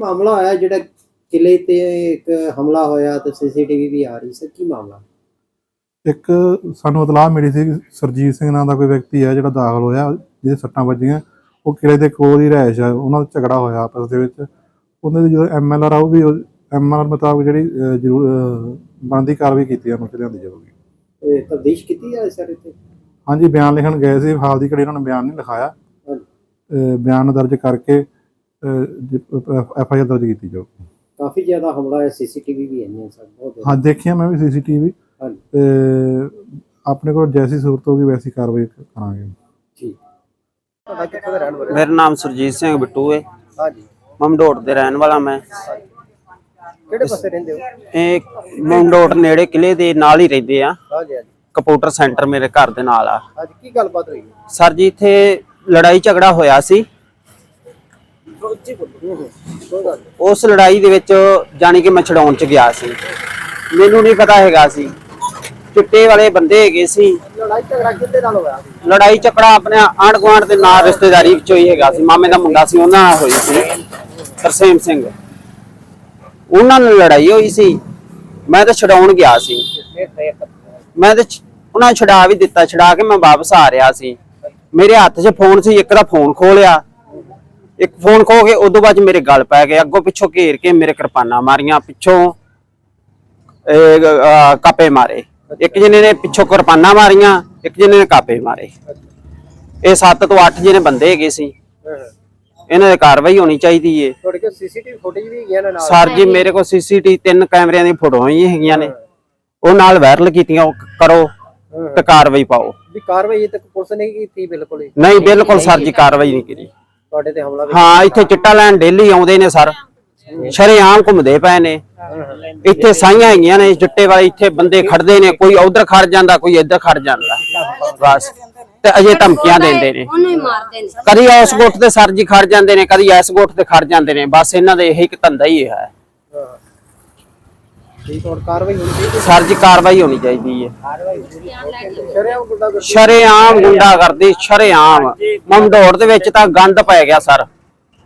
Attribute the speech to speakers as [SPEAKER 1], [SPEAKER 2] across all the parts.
[SPEAKER 1] ਮਾਮਲਾ ਹੋਇਆ ਜਿਹੜਾ ਕਿਲੇ ਤੇ ਇੱਕ ਹਮਲਾ ਹੋਇਆ ਤੇ ਸੀਸੀਟੀਵੀ ਵੀ ਆ ਰਹੀ ਸਰ ਕੀ ਮਾਮਲਾ?
[SPEAKER 2] ਇੱਕ ਸਾਨੂੰ ਇਤਲਾਹ ਮਿਲੀ ਸੀ ਕਿ ਸਰਜੀਤ ਸਿੰਘ ਨਾਂ ਦਾ ਕੋਈ ਵਿਅਕਤੀ ਹੈ ਜਿਹੜਾ ਦਾਖਲ ਹੋਇਆ ਜਿਹਦੇ ਸੱਟਾਂ ਵੱਜੀਆਂ। ਉਹ ਕਿਲੇ ਦੇ ਕੋਲ ਹੀ ਰਹਿਸ਼ ਹੈ ਉਹਨਾਂ ਦਾ ਝਗੜਾ ਹੋਇਆ ਆਪਸ ਦੇ ਵਿੱਚ। ਉਹਨਾਂ ਦੀ ਜਦੋਂ ਐਮਐਲਆਰ ਆਊਗੀ ਐਮਐਲਆਰ ਮੁਤਾਬਕ ਜਿਹੜੀ ਜ਼ਰੂਰ ਬਣਦੀ ਕਾਰਵਾਈ ਕੀਤੀ ਜਾਣੀ ਲਿਆਂਦੀ ਜਾਊਗੀ।
[SPEAKER 1] ਇਹ ਤਬਦੀਸ਼ ਕੀਤੀ ਜਾ ਸਰ ਇੱਥੇ
[SPEAKER 2] ਹਾਂਜੀ ਬਿਆਨ ਲਿਖਣ ਗਏ ਸੀ ਹਾਲ ਦੀ ਘੜੀ ਉਹਨਾਂ ਨੇ ਬਿਆਨ ਨਹੀਂ ਲਿਖਾਇਆ। ਬਿਆਨ ਦਰਜ ਕਰਕੇ ਐਫ ਆਈ ਆਰ ਦਰਜ ਕੀਤੀ ਜਾਊਗੀ
[SPEAKER 1] ਕਾਫੀ ਜ਼ਿਆਦਾ ਹਮਲਾ ਹੈ ਸੀਸੀਟੀਵੀ ਵੀ ਹੈ ਸਰ ਬਹੁਤ।
[SPEAKER 2] ਹਾਂ ਦੇਖਿਆ ਮੈਂ ਵੀ ਸੀਸੀਟੀਵੀ ਤੇ ਆਪਣੇ ਕੋਲ ਜੈਸੀ ਸੂਰਤ ਹੋਗੀ ਵੈਸੀ ਕਾਰਵਾਈ ਕਰਾਂਗੇ।
[SPEAKER 1] ਠੀਕ। ਤੁਹਾਡਾ ਕਿੱਥੋਂ ਦਾ ਰਹਿਣ ਵਾਲਾ
[SPEAKER 3] ਮੇਰਾ ਨਾਮ ਸੁਰਜੀਤ ਸਿੰਘ ਬਿੱਟੂ ਹੈ।
[SPEAKER 1] ਹਾਂਜੀ।
[SPEAKER 3] ਮਮਡੋਟ ਦੇ ਰਹਿਣ ਵਾਲਾ ਮੈਂ।
[SPEAKER 1] ਕਿਹੜੇ ਪਾਸੇ ਰਹਿੰਦੇ ਹੋ?
[SPEAKER 3] ਇਹ ਮਮਡੋਟ ਨੇੜੇ ਕਿਲੇ ਦੇ ਨਾਲ ਹੀ ਰਹਿੰਦੇ ਆ।
[SPEAKER 1] ਹਾਂਜੀ ਹਾਂਜੀ।
[SPEAKER 3] ਕੰਪਿਊਟਰ ਸੈਂਟਰ ਮੇਰੇ ਘਰ ਦੇ ਨਾਲ ਆ।
[SPEAKER 1] ਅੱਜ ਕੀ ਗੱਲਬਾਤ ਹੋਈ?
[SPEAKER 3] ਸਰ ਜੀ ਇੱਥੇ ਲੜਾਈ ਝਗੜਾ ਹੋਇਆ ਸੀ
[SPEAKER 1] ਉੱਚੀ ਬੋਲੋ ਕੋਈ ਗੱਲ ਨਹੀਂ।
[SPEAKER 3] ਉਸ ਲੜਾਈ ਦੇ ਵਿੱਚ ਜਾਣੀ ਕਿ ਮੈਂ ਛਡਾਉਣ ਚ ਗਿਆ ਸੀ। ਮੈਨੂੰ ਨਹੀਂ ਪਤਾ ਹੈਗਾ ਸੀ ਚਿੱਟੇ ਵਾਲੇ ਬੰਦੇ ਹੈਗੇ ਸੀ।
[SPEAKER 1] ਲੜਾਈ ਝਗੜਾ ਕਿੱਦੇ ਨਾਲ ਹੋਇਆ?
[SPEAKER 3] ਲੜਾਈ ਝਗੜਾ ਆਪਣੇ ਆਂਢ ਗੁਆਂਢ ਦੇ ਨਾਲ ਰਿਸ਼ਤੇਦਾਰੀ ਵਿੱਚੋਂ ਹੀ ਹੈਗਾ ਸੀ। ਮਾਮੇ ਦਾ ਮੁੰਡਾ ਸੀ ਉਹਨਾਂ ਨਾਲ ਹੋਈ ਸੀ। ਤਰਸੇਮ ਸਿੰਘ। ਉਹਨਾਂ ਨਾਲ ਲੜਾਈ ਹੋਈ ਸੀ। ਮੈਂ ਤਾਂ ਛਡਾਉਣ ਗਿਆ ਸੀ। ਮੈਂ ਤੇ ਉਹਨਾਂ ਛਡਾ ਵੀ ਦਿੱਤਾ। ਛਡਾ ਕੇ ਮੈਂ ਵਾਪਸ ਆ ਰਿਹਾ ਸੀ। ਮੇਰੇ ਹੱਥ 'ਚ ਫੋਨ ਸੀ ਇੱਕ ਦਾ ਫੋਨ ਖੋ ਲਿਆ। ਇੱਕ ਫੋਨ ਖੋ ਕੇ ਉਦੋਂ ਬਾਅਦ ਮੇਰੇ ਗਲ ਪੈ ਗਏ। ਅੱਗੋਂ ਪਿੱਛੋਂ ਘੇਰ ਕੇ ਮੇਰੇ ਕਿਰਪਾਨਾਂ ਮਾਰੀਆਂ ਪਿੱਛੋਂ ਇਹ, ਕਾਪੇ ਮਾਰੇ। ਇੱਕ ਜਣੇ ਨੇ ਪਿੱਛੋਂ ਕਿਰਪਾਨਾਂ ਮਾਰੀਆਂ ਇੱਕ ਜਣੇ ਨੇ ਕਾਪੇ ਮਾਰੇ। ਇਹ 7 ਤੋਂ 8 ਜਿਹਨੇ ਬੰਦੇ ਹੈਗੇ ਸੀ। ਇਹਨਾਂ ਦੀ ਕਾਰਵਾਈ ਹੋਣੀ ਚਾਹੀਦੀ ਏ।
[SPEAKER 1] ਤੁਹਾਡੇ ਕੋਲ ਸੀਸੀਟੀਵੀ ਫੁਟੇਜ ਵੀ ਹੈਗੀਆਂ ਨੇ ਨਾਲ?
[SPEAKER 3] ਸਰ ਜੀ ਮੇਰੇ ਕੋਲ ਸੀਸੀਟੀ ਤਿੰਨ ਕੈਮਰਿਆਂ ਦੀ ਫੋਟੋਆਂ ਹੀ ਹੈਗੀਆਂ ਨੇ। ਉਹ ਨਾਲ ਵਾਇਰਲ ਕੀਤੀਆਂ ਉਹ ਕਰੋ ਤੇ ਕਾਰਵਾਈ ਪਾਓ।
[SPEAKER 1] ਵੀ ਕਾਰਵਾਈ ਤੱਕ ਪੁਲਿਸ ਨੇ ਕੀਤੀ ਬਿਲਕੁਲ
[SPEAKER 3] ਨਹੀਂ ਬਿਲਕੁਲ ਸਰ ਜੀ ਕਾਰਵਾਈ ਨਹੀਂ ਕੀਤੀ।
[SPEAKER 1] ਤੁਹਾਡੇ ਤੇ ਹਮਲਾ ਵੀ
[SPEAKER 3] ਹਾਂ ਇੱਥੇ ਚਿੱਟਾ ਲੈਣ ਡੇਲੀ ਆਉਂਦੇ ਨੇ ਸਰ। ਸ਼ਰੇਆਮ ਘੁੰਮਦੇ ਪਏ ਨੇ। ਇੱਥੇ ਸਾਈਆਂ ਹੈਗੀਆਂ ਨੇ ਚਿੱਟੇ ਵਾਲੇ ਇੱਥੇ ਬੰਦੇ ਖੜਦੇ ਨੇ ਕੋਈ ਉਧਰ ਖੜ ਜਾਂਦਾ ਕੋਈ ਇੱਧਰ ਖੜ ਜਾਂਦਾ। ਬਸ। ਤੇ ਅਜੇ ਧਮਕੀਆਂ ਦਿੰਦੇ ਨੇ।
[SPEAKER 4] ਉਹਨੂੰ ਹੀ ਮਾਰਦੇ ਨੇ।
[SPEAKER 3] ਕਦੀ ਉਸ ਗੁੱਟ ਤੇ ਸਰ ਜੀ ਖੜ ਜਾਂਦੇ ਨੇ ਕਦੀ ਇਸ ਗੁੱਟ ਤੇ ਖੜ ਜਾਂਦੇ ਨੇ। ਬਸ ਇਹਨਾਂ ਦੇ ਇਹੀ ਇੱਕ ਧੰਦਾ ਹੀ ਹੈ।
[SPEAKER 1] ਹਾਂ। ਠੀਕ ਕਾਰਵਾਈ ਹੋਣੀ ਚਾਹੀਦੀ
[SPEAKER 3] ਸਰ ਜੀ ਕਾਰਵਾਈ ਹੋਣੀ ਚਾਹੀਦੀ ਹੈ।
[SPEAKER 1] ਸ਼ਰਿਆਮ ਗੁੰਡਾ ਕਰ
[SPEAKER 3] ਸ਼ਰੇਆਮ। ਗੁੰਡਾ ਕਰਦੀ ਸ਼ਰੇਆਮ ਮਮਦੌੜ ਦੇ ਵਿੱਚ ਤਾਂ ਗੰਦ ਪੈ ਗਿਆ ਸਰ।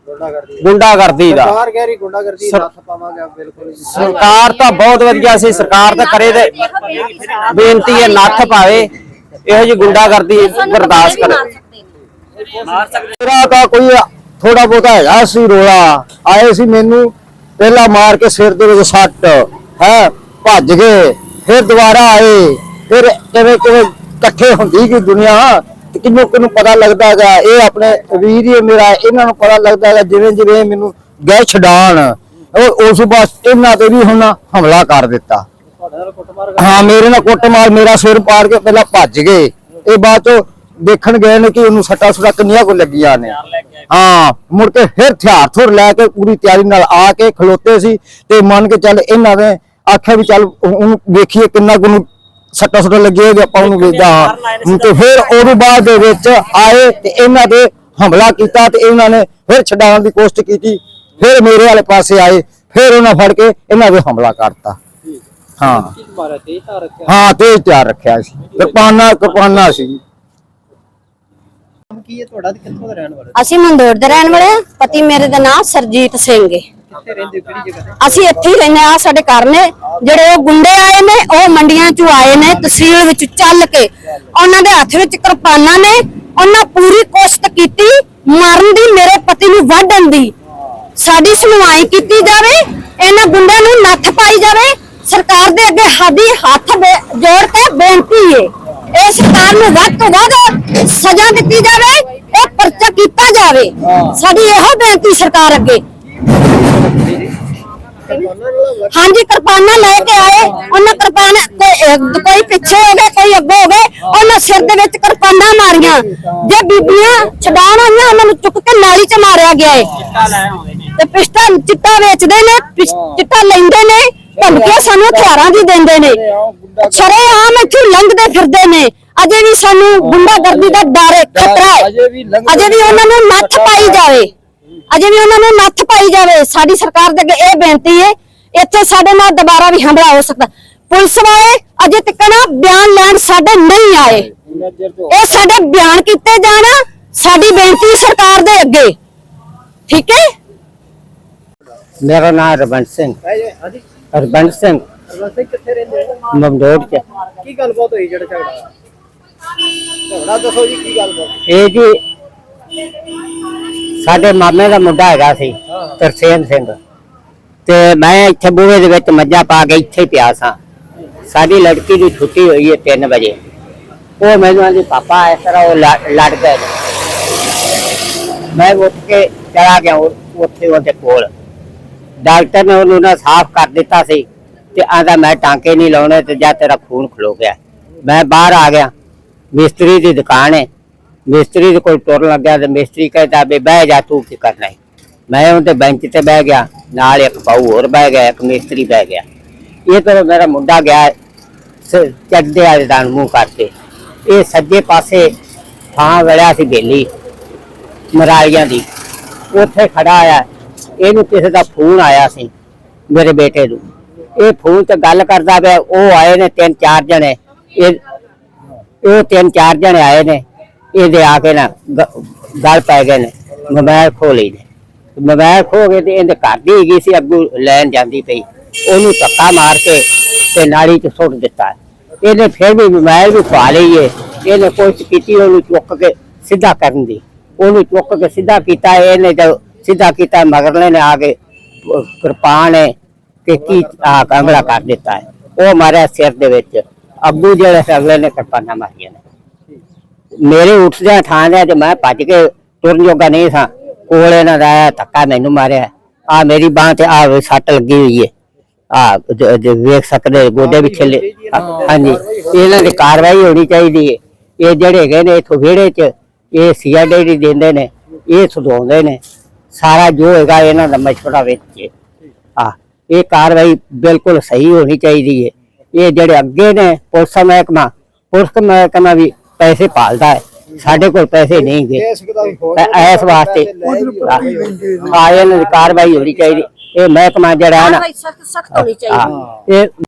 [SPEAKER 1] ਗੁੰਡਾ ਕਰਦੀ
[SPEAKER 3] ਗੁੰਡਾ ਕਰਦੀ ਦਾ।
[SPEAKER 1] ਸਰਕਾਰ ਕਹਿ ਰਹੀ ਗੁੰਡਾ ਕਰਦੀ ਨੱਥ ਪਾਵਾਂਗੇ ਬਿਲਕੁਲ ਹੀ।
[SPEAKER 3] ਸਰਕਾਰ ਤਾਂ ਬਹੁਤ ਵਧੀਆ ਸੀ ਸਰਕਾਰ ਤਾਂ ਕਰੇ ਦੇ ਬੇਨਤੀ ਹੈ ਨੱਥ ਪਾਵੇ। ਇਹੋ ਜੀ ਗੁੰਡਾ ਕਰਦੀ ਬਰਦਾਸ਼ਤ ਕਰੇ।
[SPEAKER 5] ਮੇਰਾ ਤਾਂ ਕੋਈ ਥੋੜਾ ਬਹੁਤਾ ਹੈਗਾ ਸੀ ਰੋਲਾ। ਆਏ ਸੀ ਮੈਨੂੰ ਪਹਿਲਾਂ ਮਾਰ ਕੇ ਸਿਰ ਦੇ ਵਿੱਚ ਸੱਟ। ਹੈ, ਭੱਜ ਗਏ, ਫਿਰ ਦੁਬਾਰਾ ਆਏ, ਫਿਰ ਕਿਵੇਂ ਕਿਵੇਂ ਇਕੱਠੇ ਹੁੰਦੀ ਕਿ ਦੁਨੀਆ, ਤੇ ਕਿੰਨੂੰ ਕਿੰਨੂੰ ਪਤਾ ਲੱਗਦਾ ਹੈਗਾ, ਇਹ ਆਪਣੇ ਵੀਰ ਹੀ ਮੇਰਾ, ਇਹਨਾਂ ਨੂੰ ਪਤਾ ਲੱਗਦਾ ਹੈਗਾ ਜਿਵੇਂ ਜਿਵੇਂ ਮੈਨੂੰ ਗਏ ਛਡਾਣ ਉਹ ਉਸ ਬਸ ਇਹਨਾਂ ਤੇ ਵੀ ਹੁਣ ਹਮਲਾ ਕਰ ਦਿੱਤਾ। ਹਾਂ, ਮੇਰੇ ਨਾਲ ਕੁੱਟਮਾਰ, ਮੇਰਾ ਸਿਰ ਪਾੜ ਕੇ ਪਹਿਲਾਂ ਭੱਜ ਗਏ। ਇਹ ਬਾਅਦ ਚੋਂ ਦੇਖਣ ਗਏ ਨੇ ਕਿ ਉਹਨੂੰ ਸੱਟਾ ਸੁੱਟਾਂ ਕਿੰਨੀਆਂ ਕੋ ਲੱਗੀਆਂ ਨੇ। ਹਾਂ ਮੁੜ ਕੇ ਫਿਰ ਹਥਿਆਰ ਥੁਰ ਲੈ ਕੇ ਪੂਰੀ ਤਿਆਰੀ ਨਾਲ ਆ ਕੇ ਖਲੋਤੇ ਸੀ ਤੇ ਮੰਨ ਕੇ ਚੱਲ ਇਹਨਾਂ ਨੇ ਆਖਿਆ ਵੀ ਚੱਲ ਉਹ- ਉਹਨੂੰ ਵੇਖੀਏ ਕਿੰਨਾ ਕੁ ਨੂੰ ਸੱਟਾ ਸੁੱਟਾਂ ਲੱਗੇ ਤੇ ਆਪਾਂ ਉਹਨੂੰ ਵੇਚਦਾ ਤੇ ਫਿਰ ਉਹਦੇ ਬਾਅਦ ਦੇ ਵਿੱਚ ਆਏ ਤੇ ਇਹਨਾਂ ਦੇ ਹਮਲਾ ਕੀਤਾ ਤੇ ਇਹਨਾਂ ਨੇ ਫਿਰ ਛਡਾਉਣ ਦੀ ਕੋਸ਼ਿਸ਼ ਕੀਤੀ। ਫਿਰ ਮੇਰੇ ਵਾਲੇ ਪਾਸੇ ਆਏ ਫਿਰ ਉਹਨਾਂ ਫੜ ਕੇ ਇਹਨਾਂ ਦੇ ਹਮਲਾ ਕਰਤਾ ਹਾਂ। ਹਾਂ। ਤੇ ਤਿਆਰ ਰੱਖਿਆ ਸੀ। ਕਿਰਪਾਨਾ ਕਿਰਪਾਨਾ ਸੀ।
[SPEAKER 1] ਕੀ ਹੈ? ਤੁਹਾਡਾ ਤੇ ਕਿੱਥੋਂ ਦਾ ਰਹਿਣ ਵਾਲਾ
[SPEAKER 4] ਅਸੀਂ ਮੰਦੋੜ ਦੇ ਰਹਿਣ ਵਾਲੇ। ਪਤੀ ਮੇਰੇ ਦਾ ਨਾਮ ਸਰਜੀਤ ਸਿੰਘ ਹੈ
[SPEAKER 1] ਕਿੱਥੇ ਰਹਿੰਦੇ ਹੋ? ਕਿਹੜੀ ਜਗ੍ਹਾ ਤੇ?
[SPEAKER 4] ਅਸੀਂ ਇੱਥੇ ਹੀ ਰਹਿੰਦੇ ਆ ਸਾਡੇ ਘਰ ਨੇ। ਜਿਹੜੇ ਉਹ ਗੁੰਡੇ ਆਏ ਨੇ ਉਹ ਮੰਡੀਆਂ ਚੋਂ ਆਏ ਨੇ ਤਹਿਸੀਲ ਵਿੱਚ ਚੱਲ ਕੇ। ਉਹਨਾਂ ਦੇ ਹੱਥ ਵਿੱਚ ਕਿਰਪਾਨਾਂ ਨੇ। ਉਹਨਾਂ ਪੂਰੀ ਕੋਸ਼ਿਸ਼ ਕੀਤੀ। ਮਾਰਨ ਦੀ ਮੇਰੇ ਪਤੀ ਨੂੰ ਵੱਢਣ ਦੀ। ਸਾਡੀ ਸੁਣਵਾਈ ਕੀਤੀ ਜਾਵੇ। ਇਹਨਾਂ ਗੁੰਡਿਆਂ ਨੂੰ ਨੱਥ ਪਾਈ ਜਾਵੇ। ਸਰਕਾਰ ਦੇ ਅੱਗੇ ਸਾਡੀ ਹੱਥ ਬੇ- ਜੋੜ ਕੇ ਬੇਨਤੀ ਹੈ ਇਹ ਸਰਕਾਰ ਨੂੰ ਵੱਧ ਤੋਂ ਵੱਧ ਸਜ਼ਾ ਦਿੱਤੀ ਜਾਵੇ ਇਹ ਪਰਚਾ ਕੀਤਾ ਜਾਵੇ। ਸਾਡੀ ਇਹੋ ਬੇਨਤੀ ਸਰਕਾਰ ਅੱਗੇ। ਹਾਂਜੀ ਕਿਰਪਾਨਾਂ ਲੈ ਕੇ ਆਏ। ਉਹਨਾਂ ਕਿਰਪਾਨ ਕੋਈ ਪਿੱਛੇ ਹੋ ਗਏ ਕੋਈ ਅੱਗੇ ਹੋ ਗਏ ਉਹਨਾਂ ਸਿਰ ਦੇ ਵਿੱਚ ਕਿਰਪਾਨਾਂ ਮਾਰੀਆਂ। ਜੇ ਬੀਬੀਆਂ ਛਡਾਉਣ ਆਈਆਂ ਉਹਨਾਂ ਨੂੰ ਚੁੱਕ ਕੇ ਨਾਲੀ 'ਚ ਮਾਰਿਆ ਗਿਆ ਏ। ਤੇ ਪਿਸਟਲ ਚਿੱਟਾ ਵੇਚਦੇ ਨੇ ਚਿੱਟਾ ਲੈਂਦੇ ਨੇ ਧਮਕੀਆਂ ਸਾਨੂੰ ਹਥਿਆਰਾਂ ਦੀ ਦਿੰਦੇ ਨੇ। ਛਰੇ ਆਮ ਇੱਥੇ ਲੰਘਦੇ ਫਿਰਦੇ ਨੇ। ਅਜੇ ਵੀ ਸਾਨੂੰ ਗੁੰਡਾਗਰਦੀ ਦਾ ਡਰ ਹੈ ਖਤਰਾ ਹੈ। ਅਜੇ ਵੀ ਉਹਨਾਂ ਨੂੰ ਨੱਥ ਪਾਈ ਜਾਵੇ। ਅਜੇ ਵੀ ਉਹਨਾਂ ਨੂੰ ਨੱਥ ਪਾਈ ਜਾਵੇ। ਸਾਡੀ ਸਰਕਾਰ ਦੇ ਅੱਗੇ ਇਹ ਬੇਨਤੀ ਹੈ ਇੱਥੇ ਸਾਡੇ ਨਾਲ ਦੁਬਾਰਾ ਵੀ ਹਮਲਾ ਹੋ ਸਕਦਾ। ਪੁਲਿਸ ਵਾਲੇ ਅਜੇ ਤੱਕ ਨਾ ਬਿਆਨ ਲੈਣ ਸਾਡੇ ਨਹੀਂ ਆਏ। ਇਹ ਸਾਡੇ ਬਿਆਨ ਕੀਤੇ ਜਾਣ ਸਾਡੀ ਬੇਨਤੀ ਸਰਕਾਰ ਦੇ ਅੱਗੇ। ਠੀਕ ਹੈ?
[SPEAKER 6] ਮੇਰਾ ਨਾਮ ਰਵੰਤ ਸਿੰਘ।
[SPEAKER 1] ਹਾਂਜੀ।
[SPEAKER 6] ਰਵੰਤ ਸਿੰਘ।
[SPEAKER 1] ਰਵੰਤ ਕਿੱਥੇ ਰਹਿੰਦੇ ਹੋ?
[SPEAKER 6] ਮਮਦੋੜ ਚ।
[SPEAKER 1] ਕੀ ਗੱਲਬਾਤ ਹੋਈ ਜਿਹੜਾ ਝਗੜਾ? ਝਗੜਾ ਦੱਸੋ ਜੀ ਕੀ ਗੱਲਬਾਤ
[SPEAKER 6] ਇਹ ਜੀ ਸਾਡੇ ਮਾਮੇ ਦਾ ਮੁੰਡਾ ਹੈਗਾ ਸੀ ਤਰਸੇਮ ਸਿੰਘ। ਤੇ ਮੈਂ ਇੱਥੇ ਬੂਹੇ ਦੇ ਵਿੱਚ ਮੱਝਾਂ ਪਾ ਕੇ ਇੱਥੇ ਪਿਆ ਸਾਂ। ਸਾਡੀ ਲੜਕੀ ਦੀ ਛੁੱਟੀ ਹੋਈ ਹੈ 3 ਵਜੇ। ਉਹ ਮੈਨੂੰ ਆਂਦੀ ਪਾਪਾ ਇਸ ਤਰ੍ਹਾਂ ਉਹ ਲੜ ਗਏ। ਮੈਂ ਉੱਠ ਕੇ ਚਲਾ ਗਿਆ ਉੱਥੇ ਉਹਦੇ ਕੋਲ। ਡਾਕਟਰ ਨੇ ਉਹਨੂੰ ਨਾ ਸਾਫ਼ ਕਰ ਦਿੱਤਾ ਸੀ ਤੇ ਆਂਦਾ ਮੈਂ ਟਾਂਕੇ ਨਹੀਂ ਲਾਉਣੇ ਤੇ ਜਾਂ ਤੇਰਾ ਖੂਨ ਖਲੋ ਗਿਆ। ਮੈਂ ਬਾਹਰ ਆ ਗਿਆ। ਮਿਸਤਰੀ ਦੀ ਦੁਕਾਨ ਹੈ। ਮਿਸਤਰੀ ਦੇ ਕੋਲ ਤੁਰਨ ਲੱਗਿਆ ਤੇ ਮਿਸਤਰੀ ਕਹਿੰਦਾ ਵੀ ਬਹਿ ਜਾ, ਤੂੰ ਕੀ ਕਰਨਾ ਹੈ? ਮੈਂ ਉਹਦੇ ਬੈਂਚ ਤੇ ਬਹਿ ਗਿਆ, ਨਾਲ ਇੱਕ ਪਾਉ ਹੋਰ ਬਹਿ ਗਿਆ, ਇੱਕ ਮਿਸਤਰੀ ਬਹਿ ਗਿਆ। ਇਹ ਤੋਂ ਮੇਰਾ ਮੁੰਡਾ ਗਿਆ, ਸ- ਚੱਡੇ ਵਾਲੇ ਦਾ ਮੂੰਹ ਕਰਕੇ, ਇਹ ਸੱਜੇ ਪਾਸੇ ਥਾਂ ਵੜਿਆ ਸੀ ਬੇਲੀ, ਮਰਾਲੀਆਂ ਦੀ। ਉੱਥੇ ਖੜਾ ਆਇਆ, ਇਹਨੂੰ ਕਿਸੇ ਦਾ ਫੋਨ ਆਇਆ ਸੀ, ਮੇਰੇ ਬੇਟੇ ਨੂੰ। ਇਹ ਫੋਨ ਤੇ ਗੱਲ ਕਰਦਾ ਪਿਆ, ਉਹ ਆਏ ਨੇ ਤਿੰਨ ਚਾਰ ਜਣੇ, ਇਹ ਉਹ ਤਿੰਨ ਚਾਰ ਜਣੇ ਆਏ ਨੇ, ਇਹਦੇ ਆ ਕੇ ਨਾ ਗੱਲ ਪੈ ਗਏ ਨੇ ਮੋਬਾਈਲ ਖੋ ਲਈ ਨੇ। ਮੋਬਾਈਲ ਖੋ ਗਏ ਤੇ ਇਹਦੇ ਘਰ ਦੀ ਹੈਗੀ ਸੀ, ਅੱਗੂ ਲੈਣ ਜਾਂਦੀ ਪਈ। ਉਹਨੂੰ ਧੱਕਾ ਮਾਰ ਕੇ ਤੇ ਨਾਲੀ 'ਚ ਸੁੱਟ ਦਿੱਤਾ। ਇਹਨੇ ਫਿਰ ਵੀ ਮੋਬਾਈਲ ਵੀ ਖਵਾ ਲਈਏ। ਇਹਨੇ ਕੋਸ਼ਿਸ਼ ਕੀਤੀ ਉਹਨੂੰ ਚੁੱਕ ਕੇ ਸਿੱਧਾ ਕਰਨ ਦੀ। ਉਹਨੂੰ ਚੁੱਕ ਕੇ ਸਿੱਧਾ ਕੀਤਾ, ਇਹਨੇ ਜਦ ਸਿੱਧਾ ਕੀਤਾ, ਮਗਰਲੇ ਨੇ ਆ ਕੇ ਕਿਰਪਾਨ ਹੈ ਕਿ ਕੀ ਆ ਕੰਗੜਾ ਕਰ ਦਿੱਤਾ ਹੈ। ਉਹ ਮਾਰਿਆ ਸਿਰ ਦੇ ਵਿੱਚ। ਅੱਬੂ ਜਿਹੜੇ ਸੀ ਅਗਲੇ ਨੇ ਕਿਰਪਾਨਾਂ ਮਾਰੀਆਂ ਨੇ। ਮੇਰੇ ਉੱਠਦਿਆਂ ਥਾਂ ਦੇ ਤੇ ਮੈਂ ਭੱਜ ਕੇ ਤੁਰਨ ਜੋਗਾ ਨਹੀਂ ਸਾਂ। ਕੋਲ ਇਹਨਾਂ ਦਾ ਆਇਆ, ਧੱਕਾ ਮੈਨੂੰ ਮਾਰਿਆ। ਆ ਮੇਰੀ ਬਾਹ ਤੇ ਆ ਸੱਟ ਲੱਗੀ ਹੋਈ ਹੈ ਆ ਵੇਖ ਸਕਦੇ ਗੋਡੇ ਵੀ ਹਾਂਜੀ, ਇਹਨਾਂ ਦੀ ਕਾਰਵਾਈ ਹੋਣੀ ਚਾਹੀਦੀ ਹੈ ਇਹ ਜਿਹੜੇ ਹੈਗੇ ਨੇ ਇਥੋਂ ਵਿਹੜੇ ਚ, ਇਹ ਸੀਆਈਡੀ ਦਿੰਦੇ ਨੇ, ਇਹ ਸੁਧਾਉਂਦੇ ਨੇ। ਸਾਰਾ ਜੋ ਹੈਗਾ ਇਹਨਾਂ ਦਾ ਮਸ਼ਵਰਾ ਵਿੱਚ ਆ ਇਹ ਕਾਰਵਾਈ ਬਿਲਕੁਲ ਸਹੀ ਹੋਣੀ ਚਾਹੀਦੀ ਹੈ ਇਹ ਜਿਹੜੇ ਅੱਗੇ ਨੇ ਪੁਲਿਸ ਮਹਿਕਮਾ ਪੁਲਿਸ ਮਹਿਕਮਾ ਵੀ ਪੈਸੇ ਭਾਲਦਾ ਹੈ। ਸਾਡੇ ਕੋਲ ਪੈਸੇ ਨਹੀਂ ਗਏ ਇਸ ਵਾਸਤੇ ਆ ਇਹਨਾਂ ਦੀ ਕਾਰਵਾਈ ਹੋਣੀ ਚਾਹੀਦੀ। ਇਹ ਮਹਿਕਮਾ ਜਿਹੜਾ ਹੈ ਨਾ
[SPEAKER 4] ਸਖਤ ਸਖਤ ਹੋਣੀ ਚਾਹੀਦੀ।
[SPEAKER 6] ਹਾਂ, ਇਹ